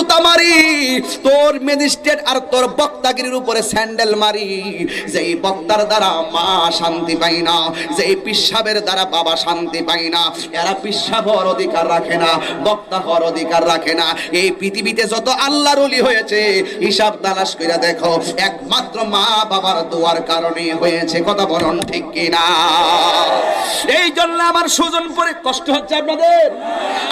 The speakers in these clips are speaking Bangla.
জুতা মারি তোর ম্যাজিস্ট্রেট আর তোর বক্তাগিরির উপরে স্যান্ডেল মারি। যেই বক্তার দ্বারা মা শান্তি পাই না, যেই পিসাবের দ্বারা বাবা শান্তি পাই না, এরা পিসাব হওয়ার অধিকার রাখে না, বক্তা হওয়ার অধিকার রাখে না। এই পৃথিবীতে যত আল্লাহর অলি হয়েছে, হিসাব তালাশ করে দেখো, একমাত্র মা বাবার দোয়ার কারণে হয়েছে। কথা বলুন ঠিক কিনা? এই জন্য আমার সুজন পরে কষ্ট হচ্ছে আপনাদের।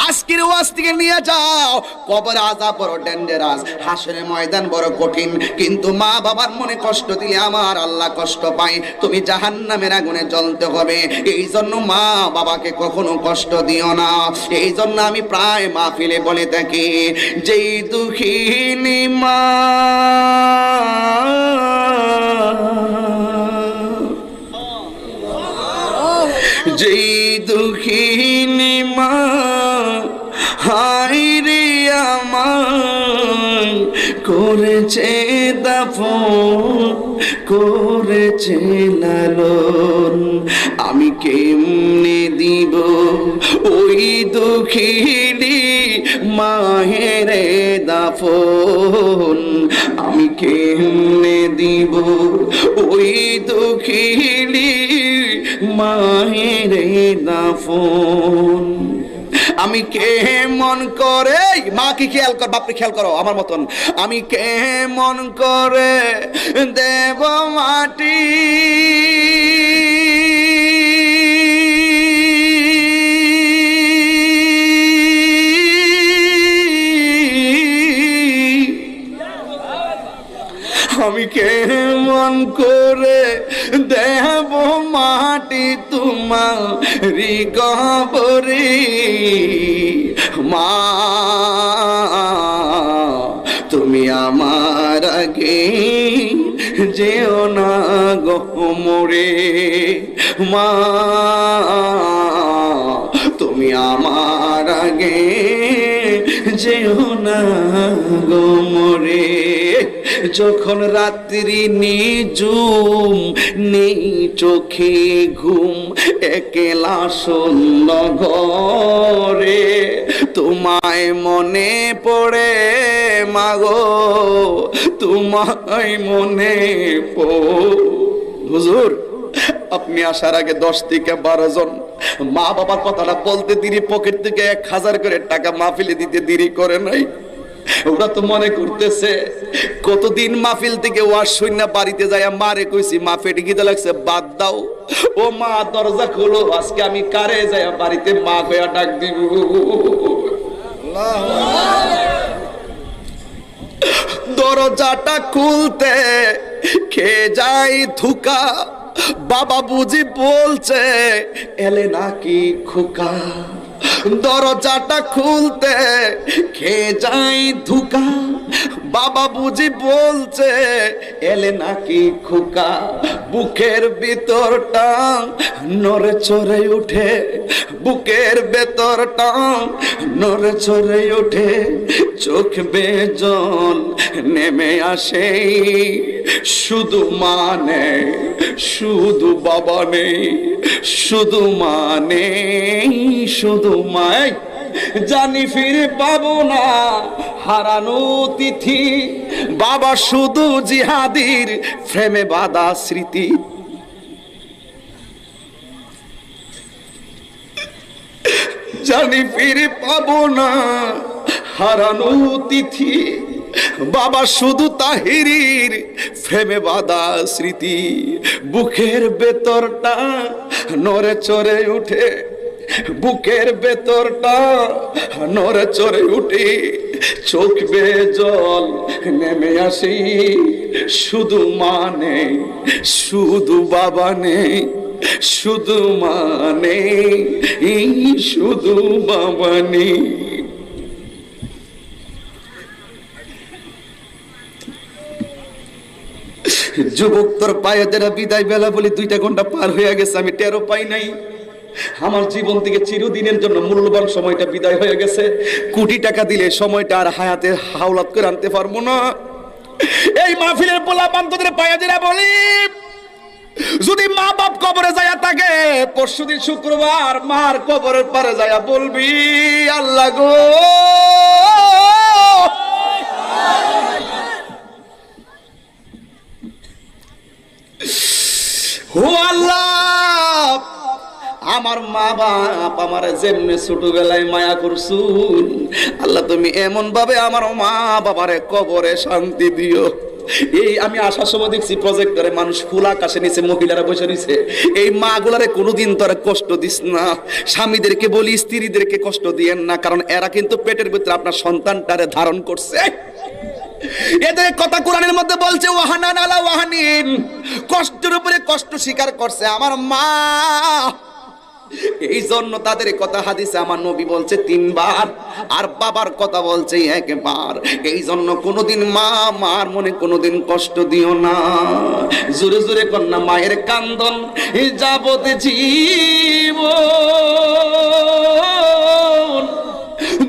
আজকের ওয়াজ থেকে নিয়ে যাও, কবর আজা বড় ডেঞ্জারাস হাসরের ময়দান বড় কঠিন। কিন্তু মা বাবার মনে কষ্ট দিলে আমার আল্লাহ কষ্ট পায়। তুমি জাহান নামের আগুনে জ্বলতে হবে। এই জন্য মা বাবাকে কখনো কষ্ট দিও না। এই জন্য আমি প্রায় মাহফিলে বলে থাকি, যেই দুঃখিনী মা করেছে লালন আমি কেমনে দিব ওই দুঃখিনী মাহেরে দাফন? আমি কেমনে দিব ওই দুঃখিনী মায়েরে দাফন? আমি কে মন করে, মা কি খেয়াল কর, বাপরে খেয়াল করো আমার মতন। আমি কে মন করে দেব মাটি? আমি কেমন করে দেব মাটি তোমারি কবরে মা তুমি আমার আগে যেও না গমরে মা তুমি আমার আগে যেও না গমরে যখন রাত্রি নিজুম নেই চোখে ঘুম, একেলা শূন্য তোমায় মনে পড়ে, মাগো, তোমায় মনে পো হুজুর আপনি আসার আগে দশ থেকে বারো জন মা বাবার কথাটা বলতে দেরি, পকেট থেকে এক হাজার করে টাকা মাহফিলে দিতে দেরি করে নাই। ওরা তো মনে করতেছে, কতদিন মাহফিল থেকে ওয়াশ শূন্য বাড়িতে যায় মারে কইছি মা ফেটে গিতে লাগছে, বাদ দাও। ও মা, দরজা খোলো, আজকে আমি কারে যায় বাড়িতে মা কয়া ডাক দিব? দরজাটা খুলতে খেয়ে যাই থুকা বাবা বুঝি বলছে এলে নাকি খোকা? দরজাটা খুলতে খেয়ে যাই ধুকা? বাবা বুঝি বলছে, এলে নাকি খোকা বুকের ভিতরটা নড়ে চড়ে উঠে, বুকের ভেতরটা নড়ে চড়ে উঠে, চোখ বেজন নেমে আসে। শুধু মানে শুধু বাবা নেই, শুধু মানে শুধু মায় জানি ফিরে পাবো না হারানো তিথি। বাবা শুধু জিহাদির ফ্রেমে বাধা স্মৃতি। জানি ফিরে পাবো না হারানো তিথি। বাবা শুধু তাহিরির ফ্রেমে বাধা স্মৃতি। বুকের ভেতরটা নরে চড়ে উঠে। বুকের ভেতরটা নরে চড়ে উঠে। চোখ বে জল নেমে আসি, শুধু মানে শুধু বাবা নেই, শুধু মানে শুধু বাবা নেই। যুবক তোর পায়ে যারা বিদায় বেলা বলি দুইটা ঘণ্টা পার হয়ে গেছে, আমি টেরো পাই নাই। আমার জীবন থেকে চিরদিনের জন্য মূল্যবান সময়টা বিদায় হয়ে গেছে। কোটি টাকা দিলে সময়টা আর হায়াতে হাওলাত করে আনতে পারব না। এই মাহফিলের পোলা বান্ধবদের পায়াজিরা বলি, যদি মা বাপ কবরে যায়া থাকে, পরশুদিন শুক্রবার মার কবরের পারে যায়া বলবি, আল্লাহ গো ও আল্লাহ আমার মা বাপ আমার যেমনি ছোটবেলায় মায়া করছুন, আল্লাহ তুমি এমন ভাবে আমার মা বাবারে কবরে শান্তি দিও। এই আমি আসার সময় দেখছি প্রজেক্টরে মানুষ ফুল আকাশে নিচে মহিলারা বসে নিছে এই মা গুলারে কোনোদিন তোরা কষ্ট দিস না। স্বামীদেরকে বলি, স্ত্রীদেরকে কষ্ট দিয়েন না, কারণ এরা কিন্তু পেটের ভিতরে আপনার সন্তানটারে ধারণ করছে। এদের কথা কোরআনের মধ্যে বলছে, ওয়াহানান আলা ওয়াহানিন। কষ্টের উপরে কষ্ট স্বীকার করছে আমার মা। এই জন্য তাদের কথা হাদিসে আমার নবী বলছে তিনবার, আর বাবার কথা বলছে একবার। এই জন্য কোনোদিন মা, মার মনে কোনোদিন কষ্ট দিও না। জোরে জোরে কন্যা মায়ের কান্দন যাবত জীব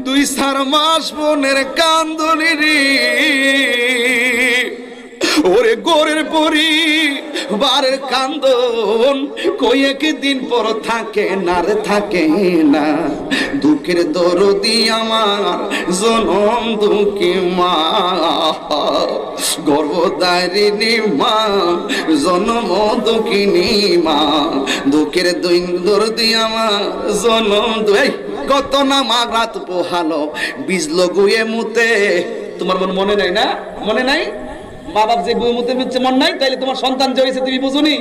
দুই চার মাস বোনের কান্দনি রে। ওরে গোরের পরি, বারের কান্দন। কই দিন পর থাকে না রে, থাকে না। দুঃখের দরদি আমার, জনম দুঃখী মা। গর্ভদারিণী মা, জনম দুঃখিনী মা। দুঃখের দিন দরদি আমার, জনম দুই কত না মা রাত পোহালো। বিজলো গুয়ে মুতে। তোমার মনে নাই না? মনে নাই? মা বাপ যে বই মুতে মিচ্ছে মন নাই? তাইলে তোমার সন্তান যে হয়েছে তুমি বুঝুনি?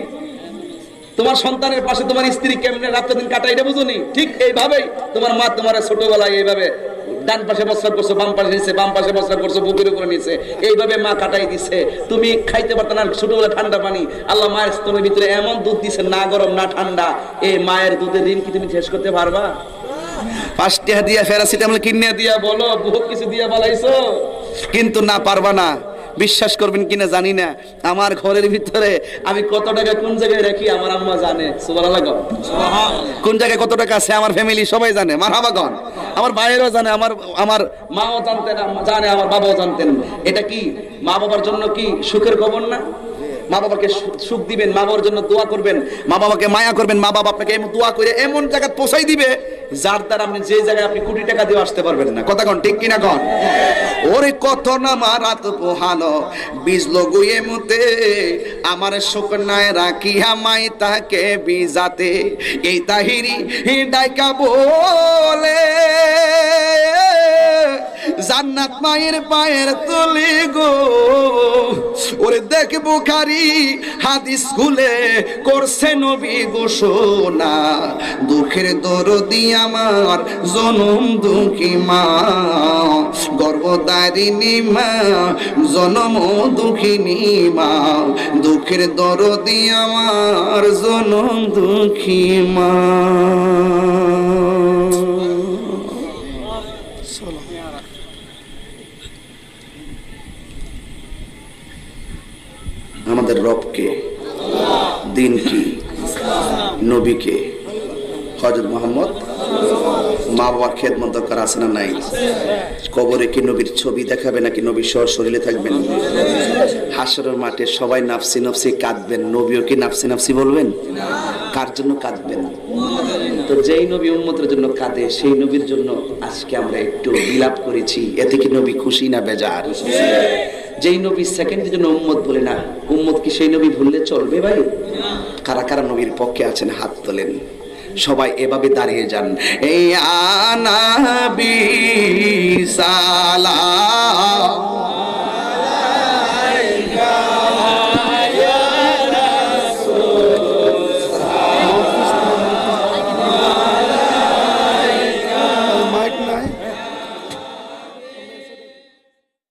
তোমার সন্তানের পাশে তোমার স্ত্রী কেমনে রাত্র দিন কাটাই এটা বুঝুনি? ঠিক এইভাবেই তোমার মা তোমার ছোটবেলায় এইভাবে ডান পাশে বস্ত্র করছ, বাম পাশে বাম পাশে বস্ত্র করছ, বুকের উপরে এইভাবে মা কাটাই দিছে। তুমি খাইতে পারতো না ছোটবেলা ঠান্ডা পানি। আল্লাহ মায়ের স্তনের ভিতরে এমন দুধ দিছে, না গরম, না ঠান্ডা। এই মায়ের দুধের ঋণ কি তুমি শেষ করতে পারবা? পাঁচটা দিয়া প্যারাসিটামল কিনে দিয়া বলো, বহুত কিছু দিয়া বলাইছো কিন্তু না পারবা না। বিশ্বাস করবেন কিনা জানি না। আমার ঘরের ভিতরে আমি কত টাকা কোন জায়গায় রাখি আমার আম্মা জানে। কোন জায়গায় কত টাকা আছে আমার ফ্যামিলি সবাই জানে মারহাবাগন আমার ভাইয়েরও জানে, আমার আমার মাও জানতেন জানে, আমার বাবাও জানতেন। এটা কি মা বাবার জন্য কি সুখের খবর না? মা বাবাকে সুখ দিবেন, মা বাবার জন্য দোয়া করবেন, মা বাবাকে মায়া করবেন, মা বাবা আপনাকে এমন দোয়া করে এমন জায়গায় পৌঁছাই দিবে যার দ্বারা আপনি যে জায়গায় আপনি কোটি টাকা দিয়ে আসতে পারবেন না। কথা কন, ঠিক কিনা কন? ওরে কত না মারাত পোহানো বিজলো গুয়ে মুতে, আমার শুকনায় রাখি আমাই তাকে বিজাতে, এই তাহিরি ডাইকা বলে। জান্নাত মায়ের পায়ের তলে গো। ওরে দেখ বুখারি, হাদিস খুলে করছে নবী ঘোষণা। দুঃখের দরদি আমার, জনম দুঃখী মা। গর্ভদারিণী মা, জনম দুঃখিনী মা। দুঃখের দরদি আমার, জনম দুঃখী মা। দিন কি নবীকে হজরত মোহাম্মদ মা বাবার খেদমত দরকার আছে না নাই? কবরে কি নবীর ছবি দেখাবে নাকি নবীর সহ শরীরে থাকবেন? হাসরের মাঠে সবাই নাফসি নাফসি কাঁদবেন। নবীও কি নাফসি নাফসি বলবেন? কার জন্য কাঁদবেন? তো যেই নবী উম্মতের জন্য কাঁদে, সেই নবীর জন্য আজকে আমরা একটু বিলাপ করেছি। এতে কি নবী খুশি না বেজার? যেই নবী সেকেন্ডের জন্য উম্মত বলে না, উম্মত কি সেই নবী ভুললে চলবে ভাই? কারা কারা নবীর পক্ষে আছেন হাত তোলেন। সবাই এভাবে দাঁড়িয়ে যান। এই আনাবি সালা